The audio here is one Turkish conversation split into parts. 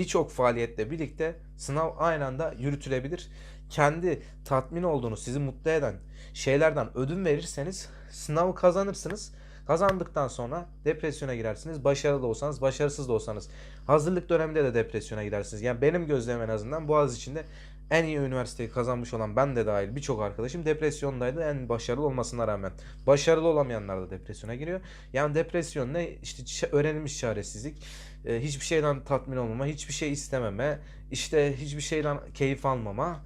birçok faaliyetle birlikte sınav aynı anda yürütülebilir. Kendi tatmin olduğunuz, sizi mutlu eden şeylerden ödün verirseniz sınavı kazanırsınız. Kazandıktan sonra depresyona girersiniz. Başarılı da olsanız, başarısız da olsanız. Hazırlık döneminde de depresyona girersiniz. Yani benim gözlemim en azından Boğaz içinde en iyi üniversiteyi kazanmış olan ben de dahil birçok arkadaşım depresyondaydı en başarılı olmasına rağmen. Başarılı olamayanlar da depresyona giriyor. Yani depresyon ne? İşte öğrenilmiş çaresizlik, e, hiçbir şeyden tatmin olmama, hiçbir şey istememe, işte hiçbir şeyden keyif almama,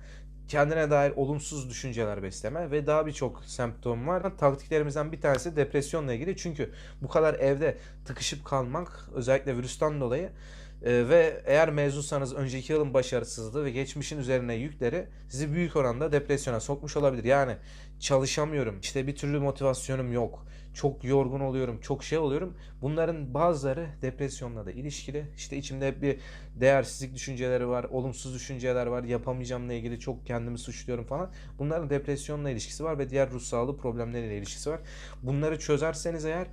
kendine dair olumsuz düşünceler besleme ve daha birçok semptom var. Taktiklerimizden bir tanesi depresyonla ilgili. Çünkü bu kadar evde tıkışıp kalmak özellikle virüsten dolayı ee, ve eğer mezunsanız önceki yılın başarısızlığı ve geçmişin üzerine yükleri sizi büyük oranda depresyona sokmuş olabilir. Yani çalışamıyorum, işte bir türlü motivasyonum yok, çok yorgun oluyorum, çok şey oluyorum. Bunların bazıları depresyonla da ilişkili. İşte içimde hep bir değersizlik düşünceleri var, olumsuz düşünceler var, yapamayacağımla ilgili çok kendimi suçluyorum falan. Bunların depresyonla ilişkisi var ve diğer ruh sağlığı problemleriyle ilişkisi var. Bunları çözerseniz eğer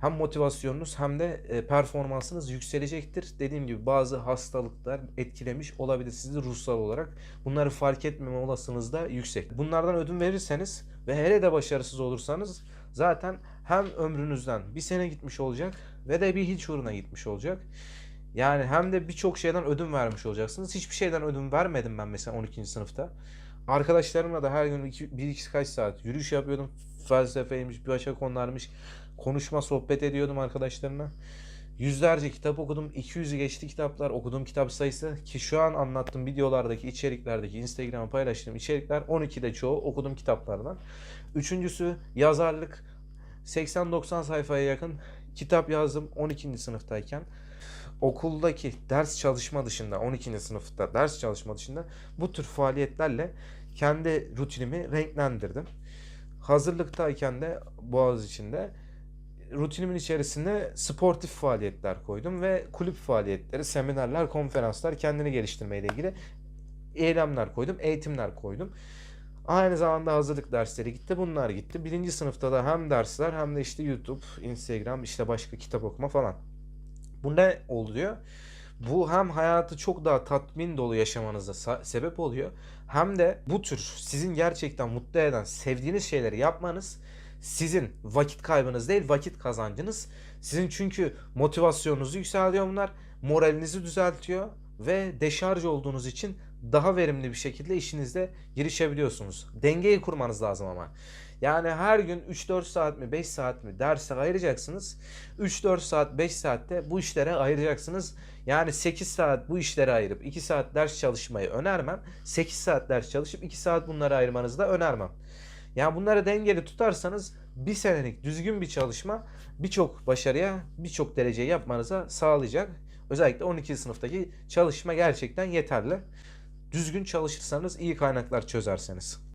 hem motivasyonunuz hem de e, performansınız yükselecektir. Dediğim gibi bazı hastalıklar etkilemiş olabilir sizi ruhsal olarak. Bunları fark etmeme olasılığınız da yüksek. Bunlardan ödün verirseniz ve hele de başarısız olursanız zaten hem ömrünüzden bir sene gitmiş olacak ve de bir hiç uğruna gitmiş olacak. Yani hem de birçok şeyden ödün vermiş olacaksınız. Hiçbir şeyden ödün vermedim ben mesela 12. sınıfta. Arkadaşlarımla da her gün 1-2 kaç saat yürüyüş yapıyordum. Felsefeymiş, başka konularmış. Konuşma, sohbet ediyordum arkadaşlarımla. Yüzlerce kitap okudum. 200'ü geçti kitaplar. Okuduğum kitap sayısı ki şu an anlattığım videolardaki içeriklerdeki Instagram'a paylaştığım içerikler 12'de çoğu okuduğum kitaplardan. Üçüncüsü yazarlık. 80-90 sayfaya yakın kitap yazdım 12. sınıftayken. Okuldaki ders çalışma dışında 12. sınıfta ders çalışma dışında bu tür faaliyetlerle kendi rutinimi renklendirdim. Hazırlıktayken de Boğaz içinde rutinimin içerisine sportif faaliyetler koydum ve kulüp faaliyetleri, seminerler, konferanslar, kendini geliştirmeyle ilgili eylemler koydum, eğitimler koydum. Aynı zamanda hazırlık dersleri gitti, bunlar gitti. Birinci sınıfta da hem dersler hem de işte YouTube, Instagram, işte başka kitap okuma falan. Bu ne oluyor? Bu hem hayatı çok daha tatmin dolu yaşamanıza sebep oluyor. Hem de bu tür sizin gerçekten mutlu eden, sevdiğiniz şeyleri yapmanız sizin vakit kaybınız değil, vakit kazancınız. Sizin çünkü motivasyonunuzu yükseltiyor bunlar, moralinizi düzeltiyor ve deşarj olduğunuz için daha verimli bir şekilde işinizde girişebiliyorsunuz. Dengeyi kurmanız lazım ama. Yani her gün 3-4 saat mi 5 saat mi derse ayıracaksınız. 3-4 saat 5 saatte bu işlere ayıracaksınız. Yani 8 saat bu işlere ayırıp 2 saat ders çalışmayı önermem. 8 saat ders çalışıp 2 saat bunları ayırmanızı da önermem. Yani bunları dengeli tutarsanız bir senelik düzgün bir çalışma birçok başarıya, birçok dereceyi yapmanıza sağlayacak. Özellikle 12. sınıftaki çalışma gerçekten yeterli. Düzgün çalışırsanız iyi kaynaklar çözerseniz.